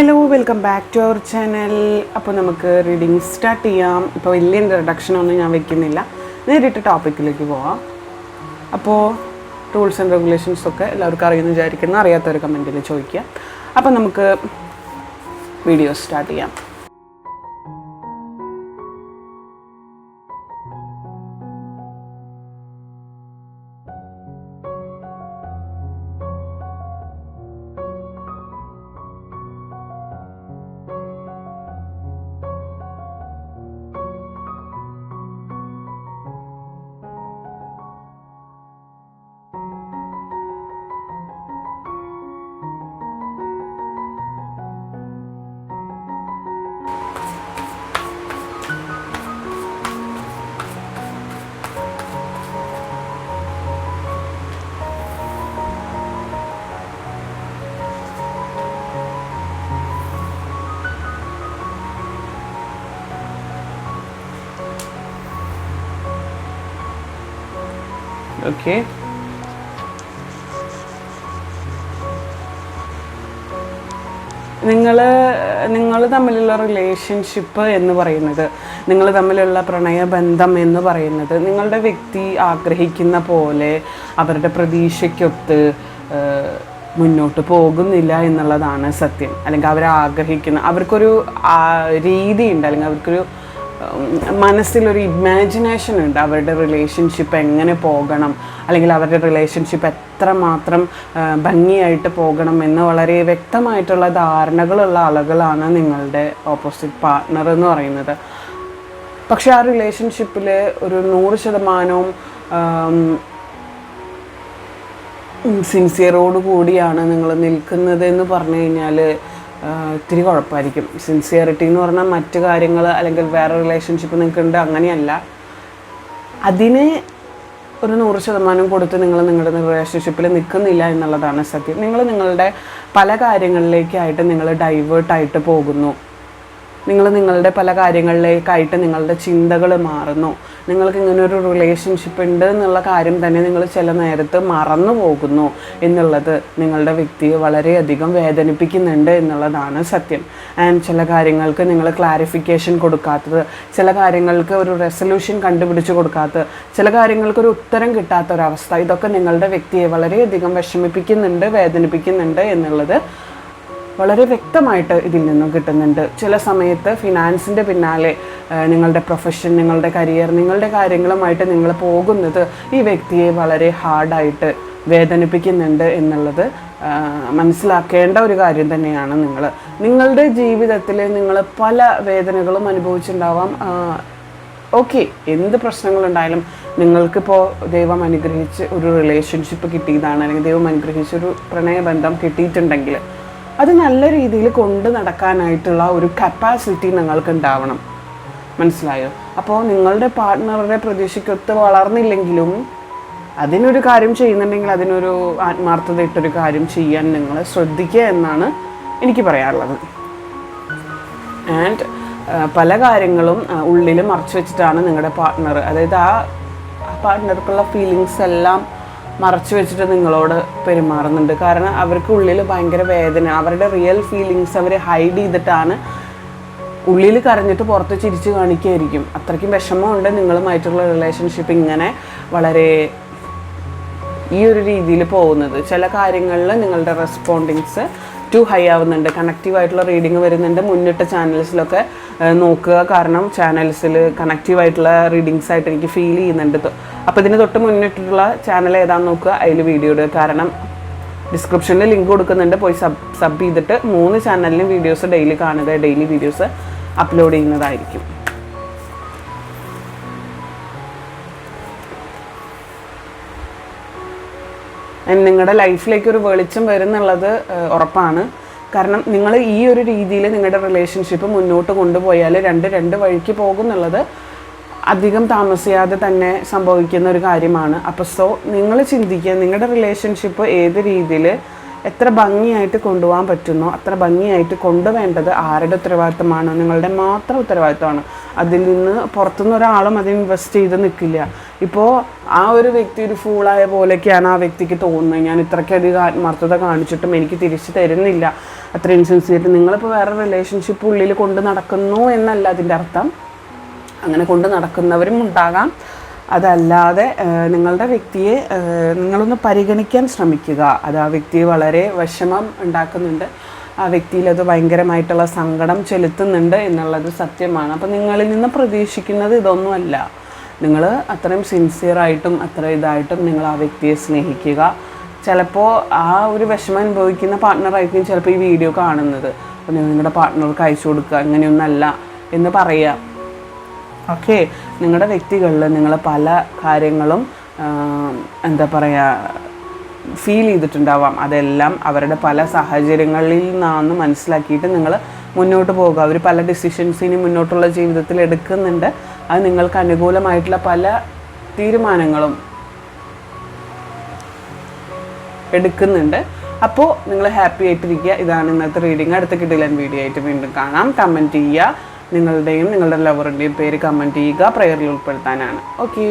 Hello welcome back to our channel അപ്പോൾ നമുക്ക് reading start ചെയ്യാം. ഇപ്പോൾ വലിയ ഇൻട്രഡക്ഷനൊന്നും ഞാൻ വെക്കുന്നില്ല. നേരിട്ട് ടോപ്പിക്കിലേക്ക് പോവാം. അപ്പോൾ റൂൾസ് ആൻഡ് റെഗുലേഷൻസ് ഒക്കെ എല്ലാവർക്കും അറിയുമെന്ന് വിചാരിക്കുന്ന. അറിയാത്തവർ കമന്റിൽ ചോദിക്കുക. അപ്പോൾ നമുക്ക് വീഡിയോ സ്റ്റാർട്ട് ചെയ്യാം. ഓക്കെ നിങ്ങൾ നിങ്ങൾ തമ്മിലുള്ള റിലേഷൻഷിപ്പ് എന്ന് പറയുന്നത് നിങ്ങൾ തമ്മിലുള്ള പ്രണയബന്ധം എന്ന് പറയുന്നത് നിങ്ങളുടെ വ്യക്തി ആഗ്രഹിക്കുന്ന പോലെ അവരുടെ പ്രതീക്ഷയ്ക്കൊത്ത് മുന്നോട്ട് പോകുന്നില്ല എന്നുള്ളതാണ് സത്യം. അല്ലെങ്കിൽ അവർ ആഗ്രഹിക്കുന്ന അവർക്കൊരു രീതിയുണ്ട് അല്ലെങ്കിൽ അവർക്കൊരു മനസ്സിലൊരു ഇമാജിനേഷൻ ഉണ്ട്. അവരുടെ റിലേഷൻഷിപ്പ് എങ്ങനെ പോകണം? അല്ലെങ്കിൽ അവരുടെ റിലേഷൻഷിപ്പ് എത്രമാത്രം ഭംഗിയായിട്ട് പോകണം എന്ന് വളരെ വ്യക്തമായിട്ടുള്ള ധാരണകളുള്ള ആളുകളാണ് നിങ്ങളുടെ ഓപ്പോസിറ്റ് പാർട്ട്ണർ എന്ന് പറയുന്നത്. പക്ഷേ ആ റിലേഷൻഷിപ്പിൽ ഒരു നൂറ് ശതമാനവും സിൻസിയറോട് കൂടിയാണ് നിങ്ങൾ നിൽക്കുന്നത് എന്ന് പറഞ്ഞു കഴിഞ്ഞാൽ ഇത്തിരി കുഴപ്പമായിരിക്കും. സിൻസിയറിറ്റി എന്ന് പറഞ്ഞാൽ മറ്റ് കാര്യങ്ങൾ അല്ലെങ്കിൽ വേറെ റിലേഷൻഷിപ്പ് നിങ്ങൾക്കുണ്ട് അങ്ങനെയല്ല. അതിന് ഒരു നൂറ് ശതമാനം കൊടുത്ത് നിങ്ങൾ നിങ്ങളുടെ റിലേഷൻഷിപ്പിൽ നിൽക്കുന്നില്ല എന്നുള്ളതാണ് സത്യം. നിങ്ങൾ നിങ്ങളുടെ പല കാര്യങ്ങളിലേക്കായിട്ട് നിങ്ങൾ ഡൈവേർട്ടായിട്ട് പോകുന്നു. നിങ്ങൾ നിങ്ങളുടെ പല കാര്യങ്ങളിലേക്കായിട്ട് നിങ്ങളുടെ ചിന്തകൾ മാറുന്നു. നിങ്ങൾക്ക് ഇങ്ങനെ ഒരു റിലേഷൻഷിപ്പ് ഉണ്ട് എന്നുള്ള കാര്യം തന്നെ നിങ്ങൾ ചില നേരത്ത് മറന്നു പോകുന്നു എന്നുള്ളത് നിങ്ങളുടെ വ്യക്തിയെ വളരെയധികം വേദനിപ്പിക്കുന്നുണ്ട് എന്നുള്ളതാണ് സത്യം. ആൻഡ് ചില കാര്യങ്ങൾക്ക് നിങ്ങൾ ക്ലാരിഫിക്കേഷൻ കൊടുക്കാത്തത് ചില കാര്യങ്ങൾക്ക് ഒരു റെസൊല്യൂഷൻ കണ്ടുപിടിച്ച് കൊടുക്കാത്തത് ചില കാര്യങ്ങൾക്ക് ഒരു ഉത്തരം കിട്ടാത്ത ഒരവസ്ഥ ഇതൊക്കെ നിങ്ങളുടെ വ്യക്തിയെ വളരെയധികം വിഷമിപ്പിക്കുന്നുണ്ട് വേദനിപ്പിക്കുന്നുണ്ട് എന്നുള്ളത് വളരെ വ്യക്തമായിട്ട് ഇതിൽ നിന്നും കിട്ടുന്നുണ്ട്. ചില സമയത്ത് ഫിനാൻസിന്റെ പിന്നാലെ നിങ്ങളുടെ പ്രൊഫഷൻ നിങ്ങളുടെ കരിയർ നിങ്ങളുടെ കാര്യങ്ങളുമായിട്ട് നിങ്ങൾ പോകുന്നത് ഈ വ്യക്തിയെ വളരെ ഹാർഡായിട്ട് വേദനിപ്പിക്കുന്നുണ്ട് എന്നുള്ളത് മനസ്സിലാക്കേണ്ട ഒരു കാര്യം തന്നെയാണ് നിങ്ങൾ. നിങ്ങളുടെ ജീവിതത്തിൽ നിങ്ങൾ പല വേദനകളും അനുഭവിച്ചിട്ടുണ്ടാവാം. ഓക്കെ എന്ത് പ്രശ്നങ്ങളുണ്ടായാലും നിങ്ങൾക്കിപ്പോൾ ദൈവം അനുഗ്രഹിച്ച് ഒരു റിലേഷൻഷിപ്പ് കിട്ടിയതാണ് അല്ലെങ്കിൽ ദൈവം അനുഗ്രഹിച്ച് ഒരു പ്രണയബന്ധം കിട്ടിയിട്ടുണ്ടെങ്കിൽ അത് നല്ല രീതിയിൽ കൊണ്ട് നടക്കാനായിട്ടുള്ള ഒരു കപ്പാസിറ്റി നിങ്ങൾക്ക് ഉണ്ടാവണം മനസ്സിലായോ? അപ്പോൾ നിങ്ങളുടെ പാർട്ട്ണറുടെ പ്രതീക്ഷയ്ക്കൊത്ത് വളർന്നില്ലെങ്കിലും അതിനൊരു കാര്യം ചെയ്യുന്നുണ്ടെങ്കിൽ അതിനൊരു ആത്മാർത്ഥത ഇട്ടൊരു കാര്യം ചെയ്യാൻ നിങ്ങൾ ശ്രദ്ധിക്കുക എന്നാണ് എനിക്ക് പറയാനുള്ളത്. ആൻഡ് പല കാര്യങ്ങളും ഉള്ളിൽ മറച്ചു വെച്ചിട്ടാണ് നിങ്ങളുടെ പാർട്ട്ണർ അതായത് ആ പാർട്ട്ണർക്കുള്ള ഫീലിങ്സ് എല്ലാം മറച്ചു വെച്ചിട്ട് നിങ്ങളോട് പെരുമാറുന്നുണ്ട്. കാരണം അവർക്ക് ഉള്ളിൽ ഭയങ്കര വേദന. അവരുടെ റിയൽ ഫീലിങ്സ് അവർ ഹൈഡ് ചെയ്തിട്ടാണ് ഉള്ളിൽ കരഞ്ഞിട്ട് പുറത്ത് ചിരിച്ച് കാണിക്കുകയായിരിക്കും അത്രയ്ക്കും വിഷമമുണ്ട് നിങ്ങളുമായിട്ടുള്ള റിലേഷൻഷിപ്പ് ഇങ്ങനെ വളരെ ഈ ഒരു രീതിയിൽ പോകുന്നത്. ചില കാര്യങ്ങളിൽ നിങ്ങളുടെ റെസ്പോണ്ടിങ്സ് ടു ഹൈ ആവുന്നുണ്ട്. കണക്റ്റീവ് ആയിട്ടുള്ള റീഡിംഗ് വരുന്നുണ്ട്. മുന്നിട്ട ചാനൽസിലൊക്കെ നോക്കുക. കാരണം ചാനൽസിൽ കണക്റ്റീവ് ആയിട്ടുള്ള റീഡിങ്സ് ആയിട്ട് എനിക്ക് ഫീൽ ചെയ്യുന്നുണ്ട്. അപ്പോൾ ഇതിന് തൊട്ട് മുന്നിട്ടുള്ള ചാനൽ ഏതാണെന്ന് നോക്കുക. അതിൽ വീഡിയോ ഇടുക. കാരണം ഡിസ്ക്രിപ്ഷനിൽ ലിങ്ക് കൊടുക്കുന്നുണ്ട്. പോയി സബ് സബ് ചെയ്തിട്ട് മൂന്ന് ചാനലിലും വീഡിയോസ് ഡെയിലി കാണുക. ഡെയിലി വീഡിയോസ് അപ്ലോഡ് ചെയ്യുന്നതായിരിക്കും. നിങ്ങളുടെ ലൈഫിലേക്ക് ഒരു വെളിച്ചം വരുന്നുള്ളത് ഉറപ്പാണ്. കാരണം നിങ്ങൾ ഈ ഒരു രീതിയിൽ നിങ്ങളുടെ റിലേഷൻഷിപ്പ് മുന്നോട്ട് കൊണ്ടുപോയാൽ രണ്ട് രണ്ട് വഴിക്ക് പോകും എന്നുള്ളത് അധികം താമസിയാതെ തന്നെ സംഭവിക്കുന്ന ഒരു കാര്യമാണ്. അപ്പോൾ സോ നിങ്ങൾ ചിന്തിക്കുക നിങ്ങളുടെ റിലേഷൻഷിപ്പ് ഏത് രീതിയിൽ എത്ര ഭംഗിയായിട്ട് കൊണ്ടുപോകാൻ പറ്റുന്നോ അത്ര ഭംഗിയായിട്ട് കൊണ്ടുവേണ്ടത് ആരുടെ ഉത്തരവാദിത്തമാണോ നിങ്ങളുടെ മാത്രം ഉത്തരവാദിത്തമാണ്. അതിൽ നിന്ന് പുറത്തുനിന്ന് ഒരാളും അത് ഇൻവെസ്റ്റ് ചെയ്ത് നിൽക്കില്ല ഇപ്പോൾ ആ ഒരു വ്യക്തി ഒരു ഫൂളായ പോലെയൊക്കെയാണ് ആ വ്യക്തിക്ക് തോന്നുന്നത്. ഞാൻ ഇത്രയ്ക്കധികം ആത്മാർത്ഥത കാണിച്ചിട്ടും എനിക്ക് തിരിച്ചു തരുന്നില്ല. അത്ര ഇൻസിൻസിയർ നിങ്ങളിപ്പോൾ വേറെ റിലേഷൻഷിപ്പ് ഉള്ളിൽ കൊണ്ട് നടക്കുന്നു എന്നല്ല അതിന്റെ അർത്ഥം. അങ്ങനെ കൊണ്ട് നടക്കുന്നവരും ഉണ്ടാകാം. അതല്ലാതെ നിങ്ങളുടെ വ്യക്തിയെ നിങ്ങളൊന്ന് പരിഗണിക്കാൻ ശ്രമിക്കുക. അത് ആ വ്യക്തിയെ വളരെ വിഷമം ഉണ്ടാക്കുന്നുണ്ട്. ആ വ്യക്തിയിൽ അത് ഭയങ്കരമായിട്ടുള്ള സങ്കടം ചെലുത്തുന്നുണ്ട് എന്നുള്ളത് സത്യമാണ്. അപ്പം നിങ്ങളിൽ നിന്ന് പ്രതീക്ഷിക്കുന്നത് ഇതൊന്നുമല്ല. നിങ്ങൾ അത്രയും സിൻസിയറായിട്ടും അത്ര ഇതായിട്ടും നിങ്ങൾ ആ വ്യക്തിയെ സ്നേഹിക്കുക. ചിലപ്പോൾ ആ ഒരു വിഷമം അനുഭവിക്കുന്ന പാർട്ട്ണറായിരിക്കും ചിലപ്പോൾ ഈ വീഡിയോ കാണുന്നത്. അപ്പോൾ നിങ്ങൾ നിങ്ങളുടെ പാർട്ട്ണർക്ക് അയച്ചു കൊടുക്കുക അങ്ങനെയൊന്നല്ല എന്ന് പറയുക. ഓക്കെ നിങ്ങളുടെ വ്യക്തികളിൽ നിങ്ങൾ പല കാര്യങ്ങളും എന്താ പറയുക ഫീൽ ചെയ്തിട്ടുണ്ടാവാം. അതെല്ലാം അവരുടെ പല സാഹചര്യങ്ങളിൽ നിന്നാണെന്ന് മനസ്സിലാക്കിയിട്ട് നിങ്ങൾ മുന്നോട്ട് പോകുക. അവർ പല ഡിസിഷൻസ് ഇനി മുന്നോട്ടുള്ള ജീവിതത്തിൽ എടുക്കുന്നുണ്ട്. അത് നിങ്ങൾക്ക് അനുകൂലമായിട്ടുള്ള പല തീരുമാനങ്ങളും എടുക്കുന്നുണ്ട്. അപ്പോൾ നിങ്ങൾ ഹാപ്പി ആയിട്ടിരിക്കുക. ഇതാണ് ഇന്നത്തെ റീഡിങ് അടുത്ത കിട്ടില്ല വീഡിയോ ആയിട്ട് വീണ്ടും കാണാം. കമന്റ് ചെയ്യുക. നിങ്ങളുടെയും നിങ്ങളുടെ ലവറിന്റെയും പേര് കമന്റ് ചെയ്യുക. പ്രെയറിൽ ഉൾപ്പെടുത്താനാണ്. ഓക്കേ